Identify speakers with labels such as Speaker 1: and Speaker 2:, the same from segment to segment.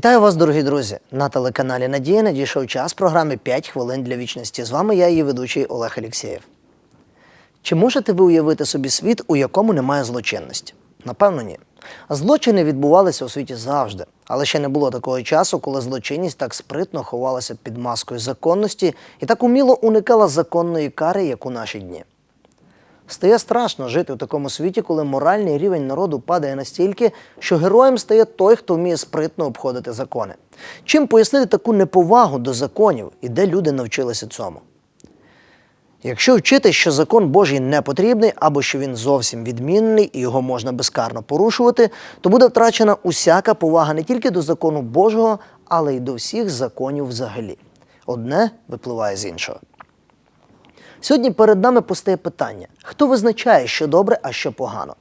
Speaker 1: Вітаю вас, дорогі друзі! На телеканалі Надія надійшов час програми «5 хвилин для вічності. З вами я, її ведучий Олег Алєксєєв. Чи можете ви уявити собі світ, у якому немає злочинності? Напевно, ні. Злочини відбувалися у світі завжди, але ще не було такого часу, коли злочинність так спритно ховалася під маскою законності і так уміло уникала законної кари, як у наші дні. Стає страшно жити у такому світі, коли моральний рівень народу падає настільки, що героєм стає той, хто вміє спритно обходити закони. Чим пояснити таку неповагу до законів і де люди навчилися цьому? Якщо вчити, що закон Божий не потрібний або що він зовсім відмінний і його можна безкарно порушувати, то буде втрачена усяка повага не тільки до закону Божого, але й до всіх законів взагалі. Одне випливає з іншого. Сьогодні перед нами постає питання: хто визначає, що добре, а що погано?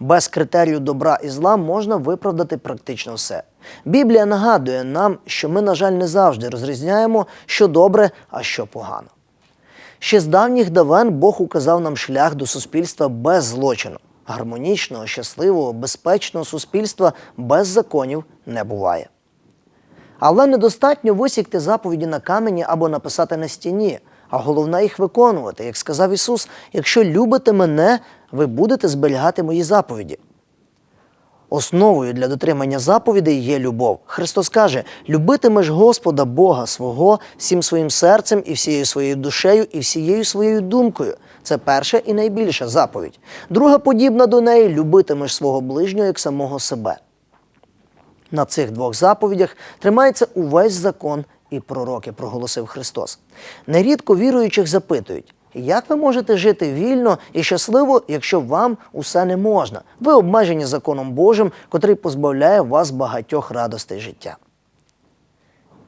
Speaker 1: Без критерію добра і зла можна виправдати практично все. Біблія нагадує нам, що ми, на жаль, не завжди розрізняємо, що добре, а що погано. Ще з давніх давен Бог указав нам шлях до суспільства без злочину. Гармонічного, щасливого, безпечного суспільства без законів не буває. Але недостатньо висікти заповіді на камені або написати на стіні, а головне їх виконувати. Як сказав Ісус, якщо любите мене, ви будете зберігати мої заповіді. Основою для дотримання заповідей є любов. Христос каже: любитимеш Господа Бога свого всім своїм серцем і всією своєю душею і всією своєю думкою. Це перша і найбільша заповідь. Друга подібна до неї любитимеш свого ближнього як самого себе. На цих двох заповідях тримається увесь закон і пророки, проголосив Христос. Нерідко віруючих запитують, як ви можете жити вільно і щасливо, якщо вам усе не можна? Ви обмежені законом Божим, котрий позбавляє вас багатьох радостей життя.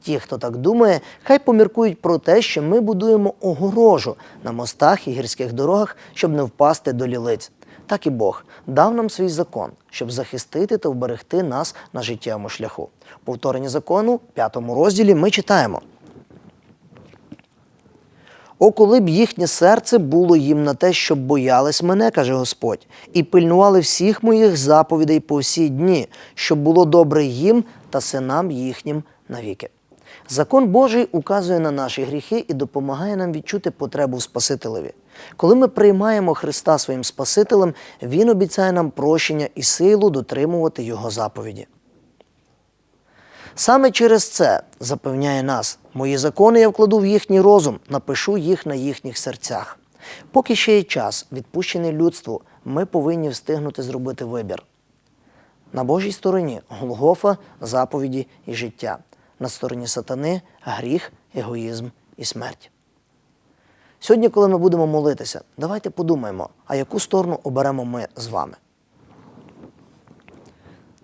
Speaker 1: Ті, хто так думає, хай поміркують про те, що ми будуємо огорожу на мостах і гірських дорогах, щоб не впасти до лілиць. Так і Бог дав нам свій закон, щоб захистити та вберегти нас на життєвому шляху. Повторення закону, п'ятому розділі, ми читаємо. О, коли б їхнє серце було їм на те, щоб боялись мене, каже Господь, і пильнували всіх моїх заповідей по всі дні, щоб було добре їм та синам їхнім навіки. Закон Божий указує на наші гріхи і допомагає нам відчути потребу в Спасителеві. Коли ми приймаємо Христа своїм Спасителем, Він обіцяє нам прощення і силу дотримувати Його заповіді. Саме через це запевняє нас, мої закони я вкладу в їхній розум, напишу їх на їхніх серцях. Поки ще є час, відпущений людству, ми повинні встигнути зробити вибір. На Божій стороні Голгофа, заповіді і життя. На стороні сатани гріх, егоїзм і смерть. Сьогодні, коли ми будемо молитися, давайте подумаємо, а яку сторону оберемо ми з вами.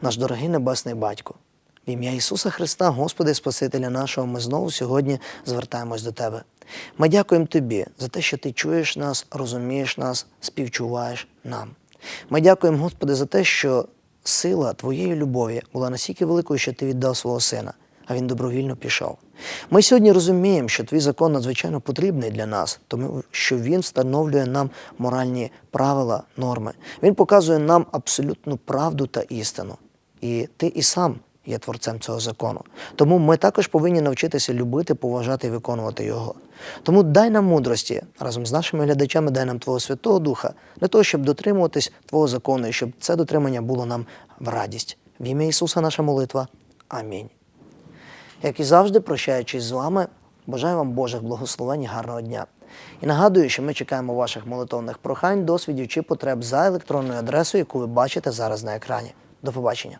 Speaker 1: Наш дорогий Небесний Батько, в ім'я Ісуса Христа, Господи Спасителя нашого, ми знову сьогодні звертаємось до Тебе. Ми дякуємо Тобі за те, що Ти чуєш нас, розумієш нас, співчуваєш нам. Ми дякуємо, Господи, за те, що сила Твоєї любові була настільки великою, що Ти віддав свого Сина, а Він добровільно пішов. Ми сьогодні розуміємо, що Твій закон надзвичайно потрібний для нас, тому що Він встановлює нам моральні правила, норми. Він показує нам абсолютну правду та істину. І ти і сам є творцем цього закону. Тому ми також повинні навчитися любити, поважати і виконувати його. Тому дай нам мудрості разом з нашими глядачами, дай нам Твого Святого Духа для того, щоб дотримуватись Твого закону і щоб це дотримання було нам в радість. В ім'я Ісуса наша молитва. Амінь. Як і завжди, прощаючись з вами, бажаю вам Божих благословень і гарного дня. І нагадую, що ми чекаємо ваших молитовних прохань, досвідів чи потреб за електронною адресою, яку ви бачите зараз на екрані. До побачення.